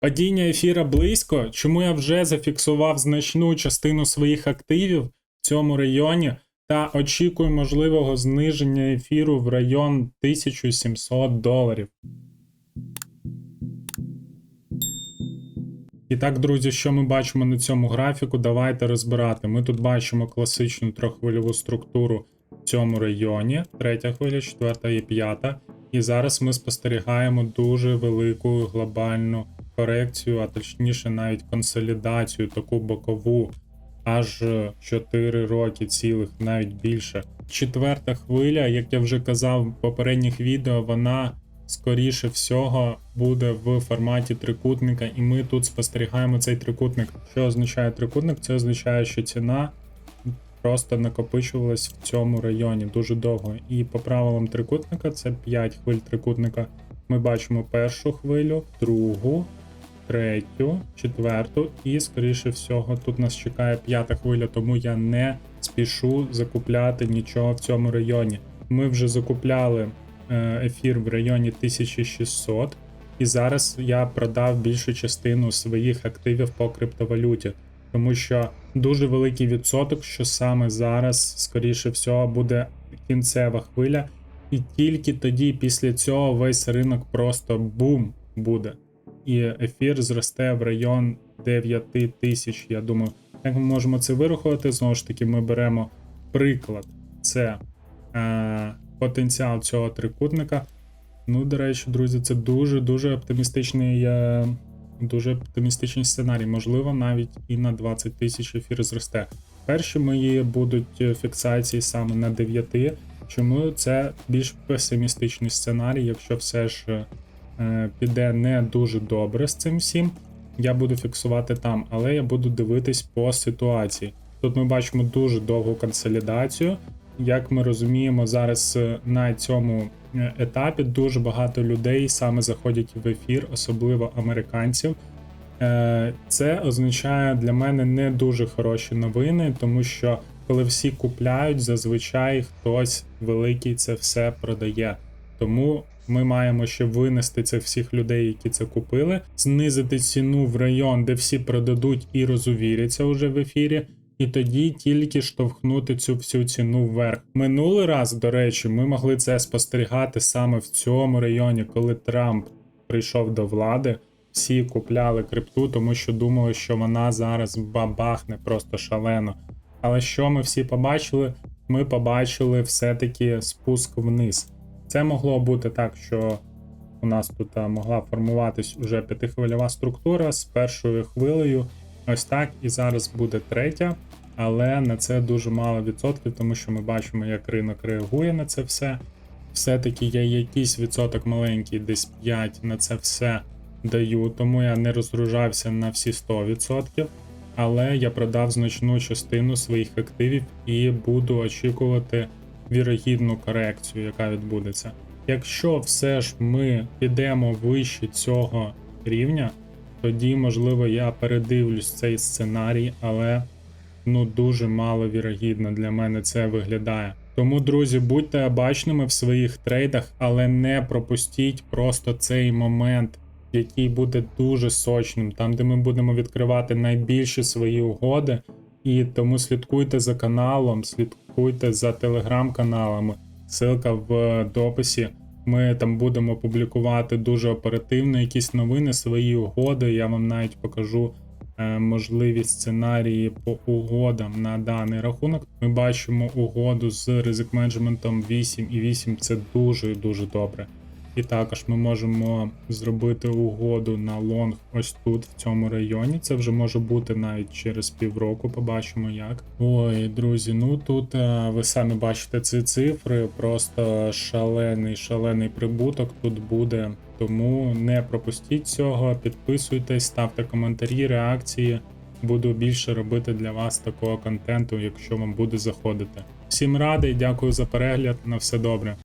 Падіння ефіра близько, чому я вже зафіксував значну частину своїх активів в цьому районі та очікую можливого зниження ефіру в район 1700 доларів. І так, друзі, що ми бачимо на цьому графіку, давайте розбирати. Ми тут бачимо класичну трьоххвильову структуру в цьому районі, третя хвиля, четверта і п'ята. І зараз ми спостерігаємо дуже велику глобальну корекцію, а точніше навіть консолідацію, таку бокову, аж 4 роки цілих, навіть більше. Четверта хвиля, як я вже казав в попередніх відео, вона скоріше всього буде в форматі трикутника, і ми тут спостерігаємо цей трикутник. Що означає трикутник? Це означає, що ціна просто накопичувалась в цьому районі дуже довго. І по правилам трикутника це 5 хвиль трикутника. Ми бачимо першу хвилю, другу, третю, четверту, і, скоріше всього, тут нас чекає п'ята хвиля, тому я не спішу закупляти нічого в цьому районі. Ми вже закупляли е, ефір в районі 1600, і зараз я продав більшу частину своїх активів по криптовалюті, тому що дуже великий відсоток, що саме зараз, скоріше всього, буде кінцева хвиля, і тільки тоді, після цього, весь ринок просто бум буде і ефір зросте в район 9 тисяч. Я думаю, як ми можемо це вирахувати? Знову ж таки, ми беремо приклад, це е, потенціал цього трикутника. Ну, до речі, друзі, це дуже-дуже оптимістичний е, дуже оптимістичний сценарій. Можливо, навіть і на 20 тисяч ефір зросте. Перші мої будуть фіксації саме на 9. Чому це більш песимістичний сценарій, якщо все ж Е, піде не дуже добре з цим всім, я буду фіксувати там, але я буду дивитись по ситуації. Тут ми бачимо дуже довгу консолідацію. Як ми розуміємо, зараз е, на цьому е, етапі дуже багато людей саме заходять в ефір, особливо американців. Це означає для мене не дуже хороші новини, тому що коли всі купляють, зазвичай хтось великий це все продає. Тому ми маємо ще винести цих всіх людей, які це купили, знизити ціну в район, де всі продадуть і розувіряться уже в ефірі. І тоді тільки штовхнути цю всю ціну вверх. Минулий раз, до речі, ми могли це спостерігати саме в цьому районі, коли Трамп прийшов до влади. Всі купляли крипту, тому що думали, що вона зараз бабахне просто шалено. Але що ми всі побачили? Ми побачили все-таки спуск вниз. Це могло бути так, що у нас тут могла формуватись уже п'ятихвильова структура з першою хвилею. Ось так, і зараз буде третя, але на це дуже мало відсотків, тому що ми бачимо, як ринок реагує на це все. Все-таки я якийсь відсоток маленький, десь 5 на це все даю, тому я не розгружався на всі 100%. Але я продав значну частину своїх активів і буду очікувати вірогідну корекцію, яка відбудеться. Якщо все ж ми підемо вище цього рівня, тоді, можливо, я передивлюсь цей сценарій, але ну дуже мало вірогідно для мене це виглядає. Тому, друзі, будьте обачними в своїх трейдах, але не пропустіть просто цей момент, який буде дуже сочним, там, де ми будемо відкривати найбільші свої угоди. І тому слідкуйте за каналом, слідкуйте за телеграм-каналами. Ссылка в дописі. Ми там будемо публікувати дуже оперативно якісь новини, свої угоди. Я вам навіть покажу е, можливі сценарії по угодам на даний рахунок. Ми бачимо угоду з ризик менеджментом 8 і 8 це дуже дуже добре. І також ми можемо зробити угоду на лонг ось тут, в цьому районі. Це вже може бути навіть через півроку, побачимо як. Ой, друзі, ну тут е, ви самі бачите ці цифри, просто шалений, шалений прибуток тут буде. Тому не пропустіть цього, підписуйтесь, ставте коментарі, реакції. Буду більше робити для вас такого контенту, якщо вам буде заходити. Всім радий, дякую за перегляд, на все добре.